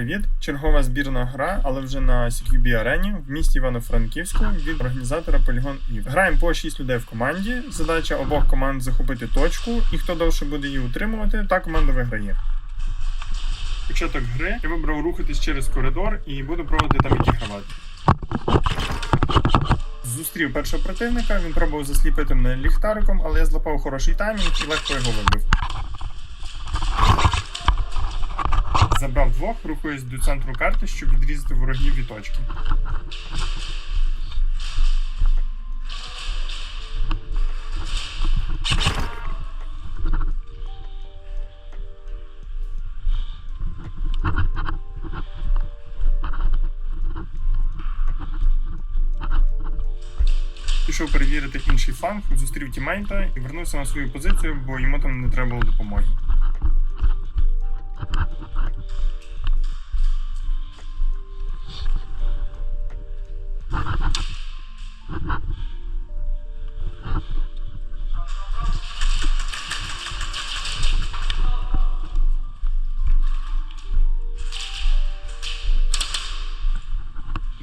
привіт! Чергова збірна гра, але вже на CQB арені в місті Івано-Франківську від організатора Polygon EVE. Граємо по 6 людей в команді. Задача обох команд захопити точку, і хто довше буде її утримувати, та команда виграє. Початок гри я вибрав рухатись через коридор і буду пробувати там відігравати. Зустрів першого противника, він пробував засліпити мене ліхтариком, але я злапав хороший таймінг і легко його вибив. Забрав двох, рухаюсь до центру карти, щоб відрізати ворогів від точки. Пішов перевірити інший фланг, зустрів тімейта і вернувся на свою позицію, бо йому там не треба було допомоги.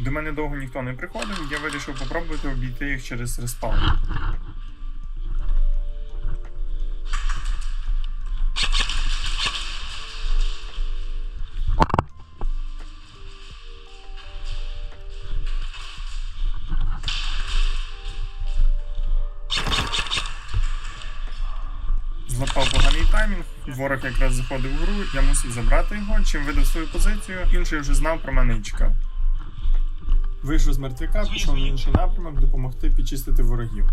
До мене довго ніхто не приходив, я вирішив попробувати обійти їх через респаун. Злапав поганий таймінг, ворог якраз заходив в гру, я мусив забрати його, чим видав свою позицію, інший вже знав про мене і чекав. Вийшов з мертвяка, пішов на інший напрямок допомогти підчистити ворогів.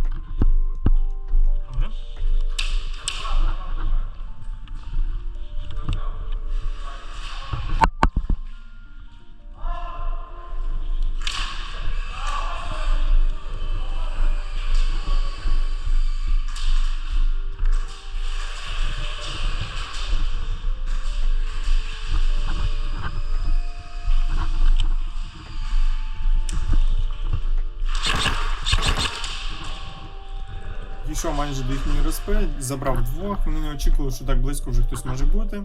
Дійшов майже до їхньої розпи, забрав двох, вони не очікували, що так близько вже хтось може бути.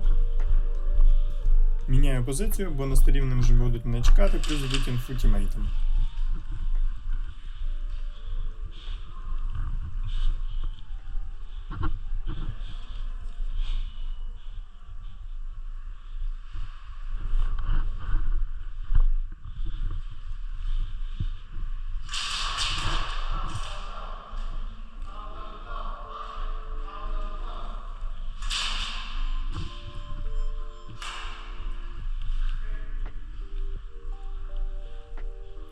Міняю позицію, бо на столі вони вже будуть не чекати, плюс будуть інфу тімейтам.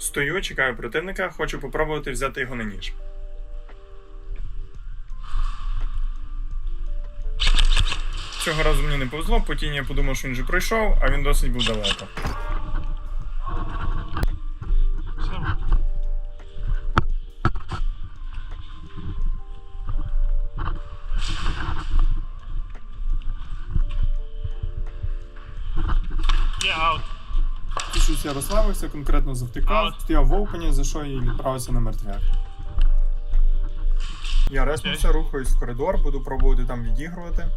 Стою, чекаю противника, хочу попробувати взяти його на ніж. Цього разу мені не повезло, по я подумав, що він вже пройшов, а він досить був далеко. Yeah, out. Тішусь я розслабився, конкретно завтикав, стояв в опені, за що і відправився на мертвяк. Я реснувся, рухаюсь в коридор, буду пробувати там відігрувати.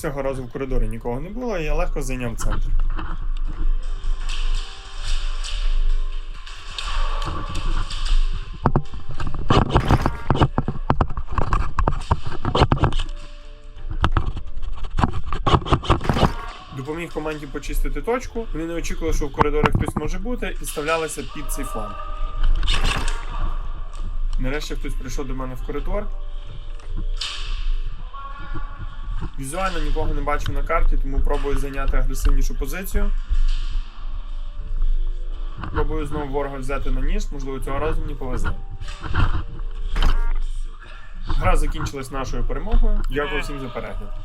Цього разу в коридорі нікого не було, і я легко зайняв центр. Допоміг команді почистити точку. Вони не очікували, що в коридорі хтось може бути, і ставлялися під цей фланг. Нарешті хтось прийшов до мене в коридор. Візуально нікого не бачу на карті, тому пробую зайняти агресивнішу позицію. Пробую знову ворога взяти на ніж, можливо, цього разу мені повезе. Гра закінчилась нашою перемогою. Дякую всім за перегляд.